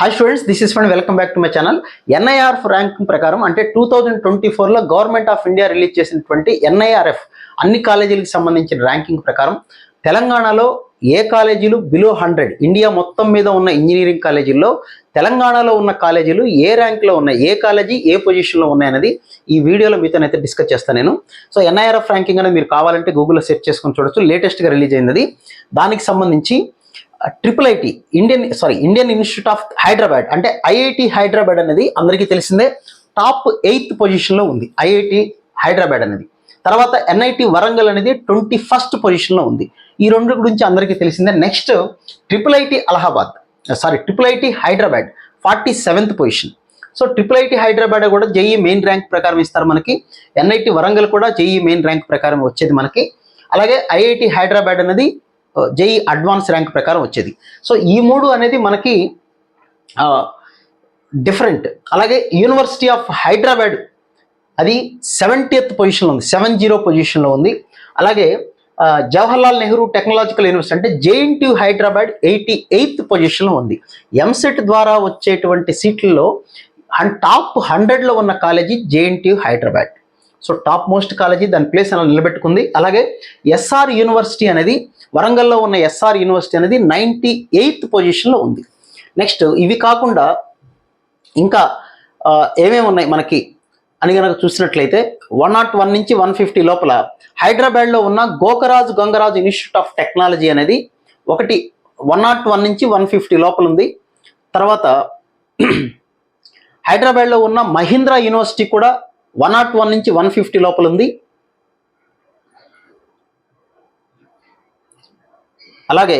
Hi students this is fund welcome back to my channel NIRF ranking ప్రకారం అంటే two thousand twenty ఫోర్లో government of India release చేసినటువంటి NIRF అన్ని కాలేజీలకు సంబంధించిన ర్యాంకింగ్ ప్రకారం తెలంగాణలో ఏ కాలేజీలు బిలో హండ్రెడ్ ఇండియా మొత్తం మీద ఉన్న ఇంజనీరింగ్ కాలేజీల్లో తెలంగాణలో ఉన్న కాలేజీలు ఏ ర్యాంక్లో ఉన్నాయి? ఏ కాలేజీ ఏ పొజిషన్లో ఉన్నాయనేది ఈ వీడియోలో మీతోనైతే డిస్కస్ చేస్తాను నేను. సో ఎన్ఐఆర్ఎఫ్ ర్యాంకింగ్ అనేది మీరు కావాలంటే గూగుల్లో సెర్చ్ చేసుకొని చూడొచ్చు. లేటెస్ట్గా రిలీజ్ అయింది దానికి సంబంధించి triple IT Indian sorry Indian institute of Hyderabad అంటే ఐఐటి హైదరాబాద్ అనేది అందరికీ తెలిసిందే. టాప్ ఎయిత్ పొజిషన్లో ఉంది ఐఐటి హైదరాబాద్ అనేది. తర్వాత ఎన్ఐటి వరంగల్ అనేది ట్వంటీ ఫస్ట్ పొజిషన్లో ఉంది. ఈ రెండు గురించి అందరికీ తెలిసిందే. Next triple IT Allahabad sorry triple IT Hyderabad forty seventh position. So triple IT Hyderabad కూడా జేఈ మెయిన్ ర్యాంక్ ప్రకారం ఇస్తారు మనకి. ఎన్ఐటి వరంగల్ కూడా జేఈ మెయిన్ ర్యాంక్ ప్రకారం వచ్చేది మనకి. అలాగే ఐఐటి హైదరాబాద్ అనేది జేఈ అడ్వాన్స్ ర్యాంక్ ప్రకారం వచ్చేది. సో ఈ మూడు అనేది మనకి డిఫరెంట్ అలాగే యూనివర్సిటీ ఆఫ్ హైదరాబాద్ అది సెవెంటీయత్ పొజిషన్లో ఉంది. సెవెన్ జీరో పొజిషన్లో ఉంది. అలాగే జవహర్లాల్ నెహ్రూ టెక్నాలజికల్ యూనివర్సిటీ అంటే జేఎన్టీ హైదరాబాద్ ఎయిటీ ఎయిత్ పొజిషన్లో ఉంది. ఎంసెట్ ద్వారా వచ్చేటువంటి సీట్లలో అండ్ టాప్ హండ్రెడ్లో ఉన్న college JNT Hyderabad so top most college దాని ప్లేస్ అలా నిలబెట్టుకుంది. అలాగే ఎస్ఆర్ యూనివర్సిటీ అనేది వరంగల్లో ఉన్న ఎస్ఆర్ యూనివర్సిటీ అనేది నైంటీ ఎయిత్ పొజిషన్లో ఉంది. నెక్స్ట్ ఇవి కాకుండా ఇంకా ఏమేమి ఉన్నాయి మనకి అని కనుక చూసినట్లయితే వన్ నాట్ వన్ నుంచి వన్ ఫిఫ్టీ లోపల హైదరాబాద్లో ఉన్న Gokaraju Gangaraju institute of technology అనేది ఒకటి వన్ నాట్ వన్ నుంచి వన్ ఫిఫ్టీ లోపల ఉంది. తర్వాత హైదరాబాద్లో ఉన్న మహీంద్రా యూనివర్సిటీ కూడా వన్ నాట్ వన్ నుంచి వన్ ఫిఫ్టీ లోపల ఉంది. అలాగే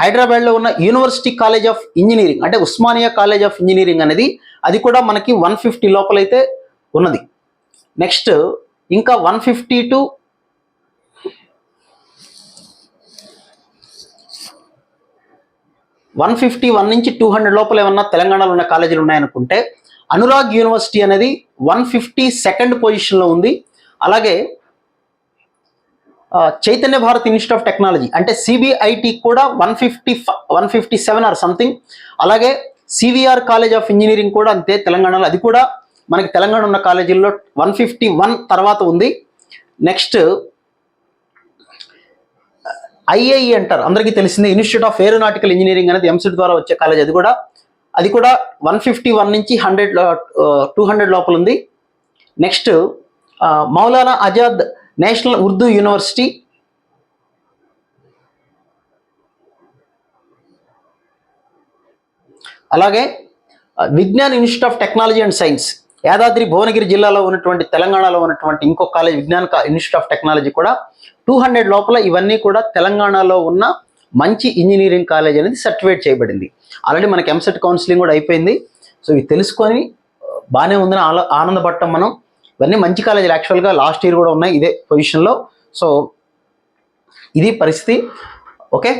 హైదరాబాద్లో ఉన్న యూనివర్సిటీ కాలేజ్ ఆఫ్ ఇంజనీరింగ్ అంటే ఉస్మానియా కాలేజ్ ఆఫ్ ఇంజనీరింగ్ అనేది అది కూడా మనకి వన్ ఫిఫ్టీ లోపలైతే ఉన్నది. నెక్స్ట్ ఇంకా one fifty to one fifty one నుంచి టూ హండ్రెడ్ లోపల ఏమన్నా తెలంగాణలో ఉన్న కాలేజీలు ఉన్నాయనుకుంటే అనురాగ్ యూనివర్సిటీ అనేది వన్ ఫిఫ్టీ సెకండ్ పొజిషన్లో ఉంది. అలాగే Chaitanya Bharat institute of technology అంటే సిబిఐటి కూడా one fifty one fifty seven or something. అలాగే సివిఆర్ కాలేజ్ ఆఫ్ ఇంజనీరింగ్ కూడా అంతే తెలంగాణలో. అది కూడా మనకి తెలంగాణ ఉన్న కాలేజీల్లో వన్ ఫిఫ్టీ వన్ తర్వాత ఉంది. నెక్స్ట్ ఐఐఈ అంటారు. అందరికీ తెలిసిందే ఇన్స్టిట్యూట్ ఆఫ్ ఏరోనాటికల్ ఇంజనీరింగ్ అనేది ఎంసెట్ ద్వారా వచ్చే కాలేజ్ అది కూడా. అది కూడా వన్ ఫిఫ్టీ వన్ నుంచి హండ్రెడ్ టూ హండ్రెడ్ లోపల ఉంది. Next Maulana Azad national Urdu university. అలాగే Vignan institute of technology and science Yadadri Bhuvanagiri జిల్లాలో ఉన్నటువంటి తెలంగాణలో ఉన్నటువంటి ఇంకో college Vignan institute of technology కూడా టూ హండ్రెడ్ లోపల ఇవన్నీ కూడా తెలంగాణలో ఉన్న మంచి ఇంజనీరింగ్ కాలేజ్ అనేది సర్టిఫికేట్ చేయబడింది. ఆల్రెడీ మనకి ఎంసెట్ కౌన్సిలింగ్ కూడా అయిపోయింది. సో ఇవి తెలుసుకొని బాగానే ఉందని ఆల ఆనందపడటం మనం. ఇవన్నీ మంచి కాలేజీలు. యాక్చువల్గా లాస్ట్ ఇయర్ కూడా ఉన్నాయి ఇదే పొజిషన్లో సో ఇది పరిస్థితి. ఓకే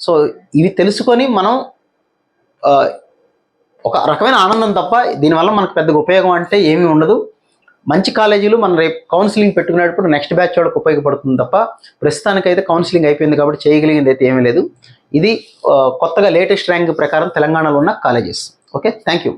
సో ఇవి తెలుసుకొని మనం ఒక రకమైన ఆనందం తప్ప దీనివల్ల మనకు పెద్దగా ఉపయోగం అంటే ఏమీ ఉండదు. మంచి కాలేజీలు మనం రేపు కౌన్సిలింగ్ పెట్టుకునేటప్పుడు నెక్స్ట్ బ్యాచ్ వాళ్ళకి ఉపయోగపడుతుంది తప్ప ప్రస్తుతానికైతే కౌన్సిలింగ్ అయిపోయింది కాబట్టి చేయగలిగింది అయితే ఏమీ లేదు. ఇది కొత్తగా లేటెస్ట్ ర్యాంక్ ప్రకారం తెలంగాణలో ఉన్న కాలేజెస్ ఓకే థ్యాంక్ యూ